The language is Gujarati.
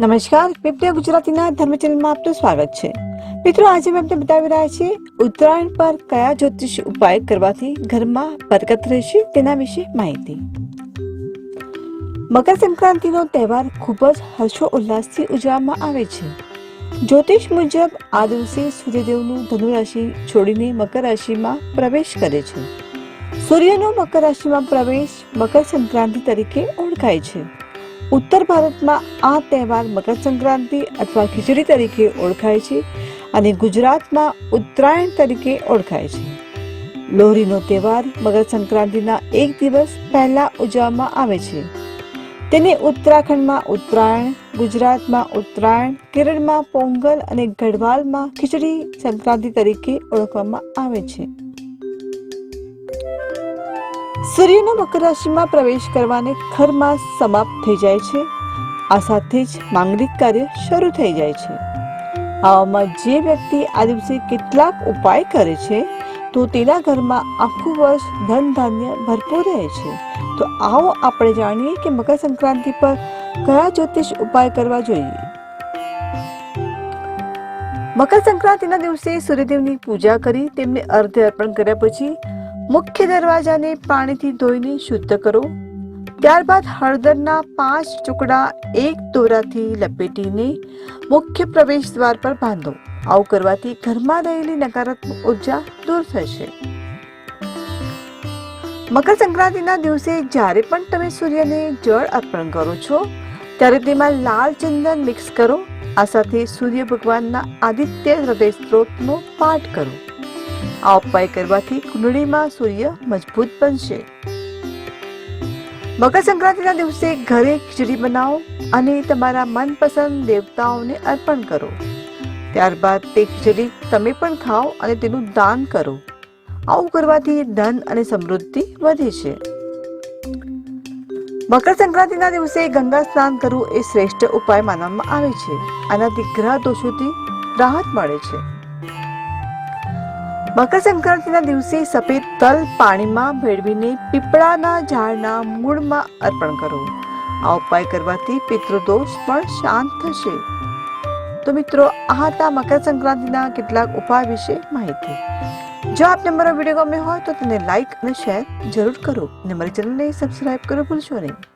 નમસ્કાર પીપળિયા ગુજરાતીના ધર્મ ચેનલમાં આપનું સ્વાગત છે. મિત્રો, આજે મેં આપને બતાવી રહ્યા છીએ, ઉત્તરાયણ પર કયા જ્યોતિષ ઉપાય કરવાથી ઘરમાં બરકત રહેશે તેના વિશે માહિતી. મકર સંક્રાંતિનો તહેવાર ખૂબ જ હર્ષો ઉલ્લાસથી ઉજવવામાં આવે છે. જ્યોતિષ મુજબ આ દિવસે સૂર્યદેવનું ધનુ રાશિ છોડીને મકર રાશિમાં પ્રવેશ કરે છે. સૂર્યનો મકર રાશિમાં પ્રવેશ મકર સંક્રાંતિ તરીકે ઓળખાય છે. ઉત્તર ભારતમાં આ તહેવાર મકર સંક્રાંતિ અથવા ખીચડી તરીકે ઓળખાય છે અને ગુજરાતમાં ઉત્તરાયણ તરીકે ઓળખાય છે. લોહરીનો તહેવાર મકર સંક્રાંતિના એક દિવસ પહેલા ઉજવવામાં આવે છે. તેને ઉત્તરાખંડમાં ઉત્તરાયણ, ગુજરાતમાં ઉત્તરાયણ, કેરળમાં પોંગલ અને ગઢવાલમાં ખીચડી સંક્રાંતિ તરીકે ઓળખવામાં આવે છે. સૂર્યનો મકર રાશિમાં પ્રવેશ કરવાને ખર માસ સમાપ્ત થઈ જાય છે. આ સાથે જ માંગલિક કાર્ય શરૂ થઈ જાય છે. આવામાં જે વ્યક્તિ આ દિવસે કેટલાક ઉપાય કરે છે, તો તેના ઘરમાં આખું વર્ષ ધન ધાન્ય ભરપૂર રહે છે. તો આવો આપણે જાણીએ કે મકર સંક્રાંતિ પર કયા જ્યોતિષ ઉપાય કરવા જોઈએ? મકર સંક્રાંતિના દિવસે સૂર્યદેવની પૂજા કરી તેમને અર્ધ્ય અર્પણ કર્યા પછી મુખ્ય દરવાજાને પાણીથી ધોઈને શુદ્ધ કરો. ત્યારબાદ હળદરના પાંચ ટુકડા એક દોરાથી લપેટીને મુખ્ય પ્રવેશ દ્વાર પર બાંધો. આવું કરવાથી ઘરમાં રહેલી નકારાત્મક ઊર્જા દૂર થશે. મકર સંક્રાંતિના દિવસે જ્યારે પણ તમે સૂર્યને જળ અર્પણ કરો છો, ત્યારે તેમાં લાલ ચંદન મિક્સ કરો. આ સાથે સૂર્ય ભગવાનના આદિત્ય હૃદય સ્ત્રોતનો પાઠ કરો. આ ઉપાય કરવાથી કુંડળીમાં સૂર્ય મજબૂત બનશે. મકર સંક્રાંતિના દિવસે ઘરે ખીચડી બનાવો અને તમારા મનપસંદ દેવતાઓને અર્પણ કરો. ત્યારબાદ તે ખીચડી તમે પણ ખાઓ અને તેનું દાન કરો. આવું કરવાથી ધન અને સમૃદ્ધિ વધે છે. મકર સંક્રાંતિના દિવસે ગંગા સ્નાન કરવું એ શ્રેષ્ઠ ઉપાય માનવામાં આવે છે. આનાથી ગ્રહ દોષોથી રાહત મળે છે. મકર સંક્રાંતિના દિવસે સફેદ તલ પાણીમાં ભેળવીને પીપળાના ઝાડના મૂળમાં અર્પણ કરો. આ ઉપાય કરવાથી પિતૃદોષ પણ શાંત થશે. તો મિત્રો, આ હતા મકર સંક્રાંતિના કેટલાક ઉપાય વિશે માહિતી. જો આપને મારો વીડિયો ગમ્યો હોય તો તેને લાઈક અને શેર જરૂર કરો. અને મારી ચેનલને સબસ્ક્રાઈબ કરો ભૂલશો નહીં.